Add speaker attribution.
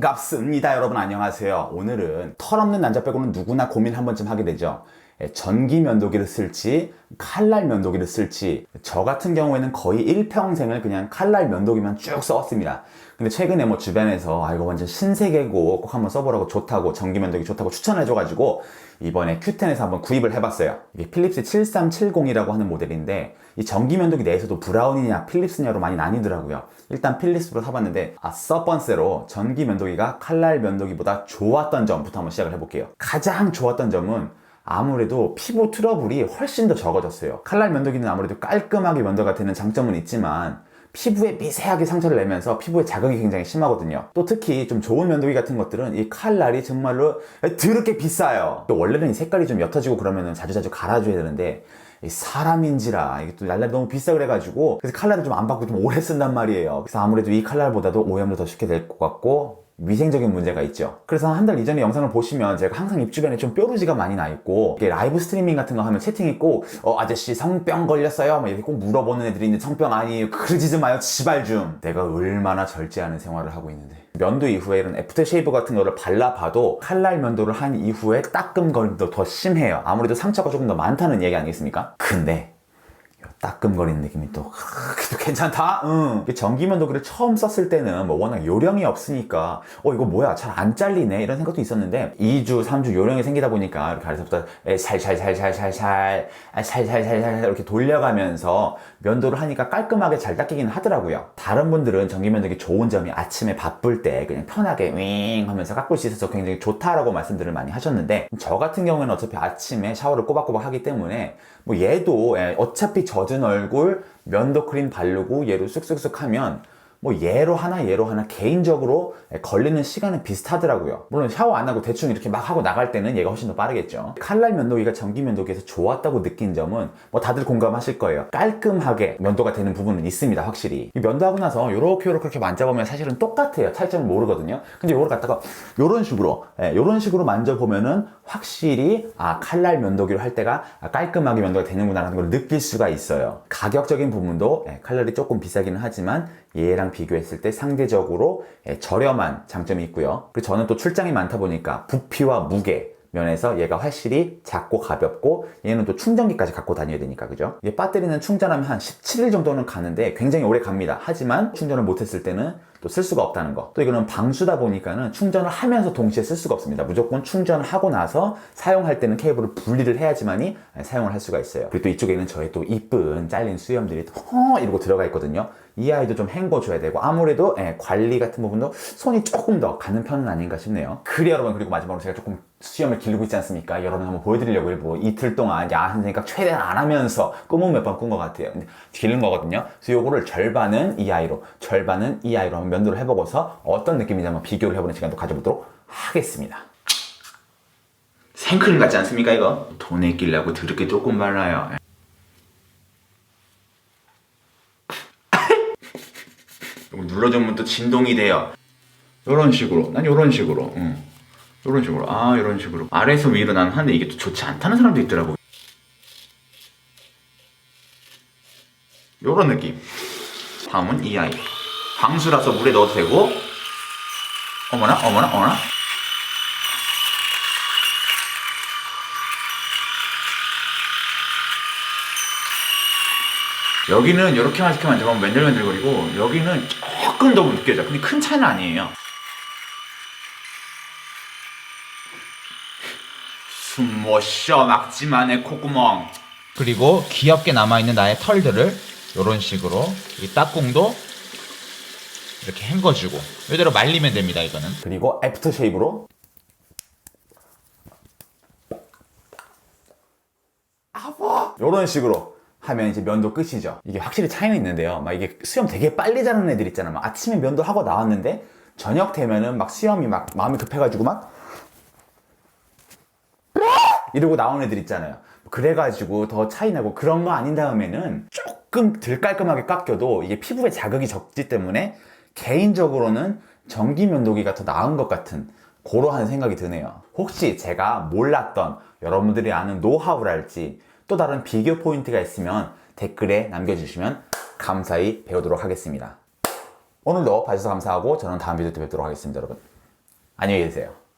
Speaker 1: 반갑습니다 여러분. 안녕하세요. 오늘은 털 없는 남자 빼고는 누구나 고민 한 번쯤 하게 되죠. 예, 전기 면도기를 쓸지 칼날 면도기를 쓸지 저 같은 경우에는 거의 일평생을 그냥 칼날 면도기만 쭉 써왔습니다. 근데 최근에 뭐 주변에서 아 이거 완전 신세계고 꼭 한번 써보라고 좋다고 전기 면도기 좋다고 추천해줘가지고 이번에 Q10에서 한번 구입을 해봤어요. 이게 필립스 7370이라고 하는 모델인데 이 전기 면도기 내에서도 브라운이냐 필립스냐로 많이 나뉘더라고요. 일단 필립스로 사봤는데 아 서번세로 전기 면도기가 칼날 면도기보다 좋았던 점부터 한번 시작을 해볼게요. 가장 좋았던 점은 아무래도 피부 트러블이 훨씬 더 적어졌어요. 칼날 면도기는 아무래도 깔끔하게 면도가 되는 장점은 있지만 피부에 미세하게 상처를 내면서 피부에 자극이 굉장히 심하거든요. 또 특히 좀 좋은 면도기 같은 것들은 이 칼날이 정말로 드럽게 비싸요. 또 원래는 이 색깔이 좀 옅어지고 그러면 자주자주 갈아줘야 되는데 이 사람인지라 이게 또 날날 너무 비싸 그래가지고 그래서 칼날을 좀 안 받고 좀 오래 쓴단 말이에요. 그래서 아무래도 이 칼날보다도 오염도 더 쉽게 될 것 같고 위생적인 문제가 있죠. 그래서 한 달 이전에 영상을 보시면 제가 항상 입 주변에 좀 뾰루지가 많이 나 있고 이게 라이브 스트리밍 같은 거 하면 채팅이 꼭 어, 아저씨 성병 걸렸어요? 막 이렇게 꼭 물어보는 애들이 있는데 성병 아니에요. 그러지 좀 마요. 지발 좀. 내가 얼마나 절제하는 생활을 하고 있는데. 면도 이후에 이런 애프터 쉐이브 같은 거를 발라봐도 칼날 면도를 한 이후에 따끔거림도 더 심해요. 아무래도 상처가 조금 더 많다는 얘기 아니겠습니까? 근데 따끔거리는 느낌이 또, 또 괜찮다? 응. 전기면도기를 처음 썼을 때는 뭐 워낙 요령이 없으니까, 어, 이거 뭐야, 잘 안 잘리네? 이런 생각도 있었는데, 2주, 3주 요령이 생기다 보니까, 이렇게 아래서부터 살살살살살살, 살살살살 이렇게 돌려가면서 면도를 하니까 깔끔하게 잘 닦이긴 하더라고요. 다른 분들은 전기면도기 좋은 점이 아침에 바쁠 때 그냥 편하게 윙 하면서 깎을 수 있어서 굉장히 좋다라고 말씀들을 많이 하셨는데, 저 같은 경우에는 어차피 아침에 샤워를 꼬박꼬박 하기 때문에, 뭐 얘도 예, 어차피 젖은 얼굴 면도 크림 바르고 얘로 쓱쓱쓱 하면 뭐 얘로 하나 얘로 하나 개인적으로 예, 걸리는 시간은 비슷하더라고요. 물론 샤워 안 하고 대충 이렇게 막 하고 나갈 때는 얘가 훨씬 더 빠르겠죠. 칼날 면도기가 전기 면도기에서 좋았다고 느낀 점은 뭐 다들 공감하실 거예요. 깔끔하게 면도가 되는 부분은 있습니다 확실히. 이 면도하고 나서 요렇게 요렇게 만져보면 사실은 똑같아요. 차이점을 모르거든요. 근데 요걸 갖다가 요런 식으로 예, 요런 식으로 만져보면은 확실히 아 칼날 면도기로 할 때가 아, 깔끔하게 면도가 되는구나 라는 걸 느낄 수가 있어요. 가격적인 부분도 예, 칼날이 조금 비싸기는 하지만 얘랑 비교했을 때 상대적으로 예, 저렴한 장점이 있고요 그리고 저는 또 출장이 많다 보니까 부피와 무게 면에서 얘가 확실히 작고 가볍고 얘는 또 충전기까지 갖고 다녀야 되니까 그죠? 얘 배터리는 충전하면 한 17일 정도는 가는데 굉장히 오래 갑니다 하지만 충전을 못했을 때는 또 쓸 수가 없다는 거. 또 이거는 방수다 보니까는 충전을 하면서 동시에 쓸 수가 없습니다. 무조건 충전을 하고 나서 사용할 때는 케이블을 분리를 해야지만이 사용을 할 수가 있어요. 그리고 또 이쪽에는 저의 또 이쁜 잘린 수염들이 허 이러고 들어가 있거든요. 이 아이도 좀 헹궈줘야 되고 아무래도 예, 관리 같은 부분도 손이 조금 더 가는 편은 아닌가 싶네요. 그래 여러분 그리고 마지막으로 제가 조금 수염을 기르고 있지 않습니까? 여러분 한번 보여드리려고 일부 이틀 동안 야한 생각 최대한 안 하면서 꿈은 몇 번 꾼 것 같아요. 근데 기른 거거든요. 그래서 요거를 절반은 이 아이로, 절반은 이 아이로 한번 면도를 해보고서 어떤 느낌인지 한번 비교를 해보는 시간도 가져보도록 하겠습니다. 생크림 같지 않습니까 이거? 돈에 끼려고 드럽게 조금 발라요. 이거 눌러주면 또 진동이 돼요. 이런 식으로, 난 이런 식으로, 응. 이런 식으로, 아 이런 식으로 아래에서 위로 나는 하는데 이게 또 좋지 않다는 사람도 있더라고. 요런 느낌. 다음은 이 아이. 방수라서 물에 넣어도 되고. 어머나, 어머나, 어머나. 여기는 이렇게만 이렇게 만져보면 맨들맨들거리고 여기는 조금 더 느껴져. 근데 큰 차이는 아니에요. 숨못 쉬어 막지만의 콧구멍.
Speaker 2: 그리고 귀엽게 남아있는 나의 털들을 이런 식으로 이 딱공도 이렇게 헹궈주고 이대로 말리면 됩니다 이거는
Speaker 1: 그리고 애프터 쉐이브로 아파 이런 식으로 하면 이제 면도 끝이죠. 이게 확실히 차이는 있는데요. 막 이게 수염 되게 빨리 자라는 애들 있잖아 막 아침에 면도 하고 나왔는데 저녁 되면은 막 수염이 막 마음이 급해가지고 막 이러고 나온 애들 있잖아요. 그래가지고 더 차이 나고 그런 거 아닌 다음에는 조금 덜 깔끔하게 깎여도 이게 피부에 자극이 적기 때문에 개인적으로는 전기 면도기가 더 나은 것 같은 그러한 생각이 드네요. 혹시 제가 몰랐던 여러분들이 아는 노하우랄지 또 다른 비교 포인트가 있으면 댓글에 남겨주시면 감사히 배우도록 하겠습니다. 오늘도 봐주셔서 감사하고 저는 다음 비디오 때 뵙도록 하겠습니다, 여러분. 안녕히 계세요.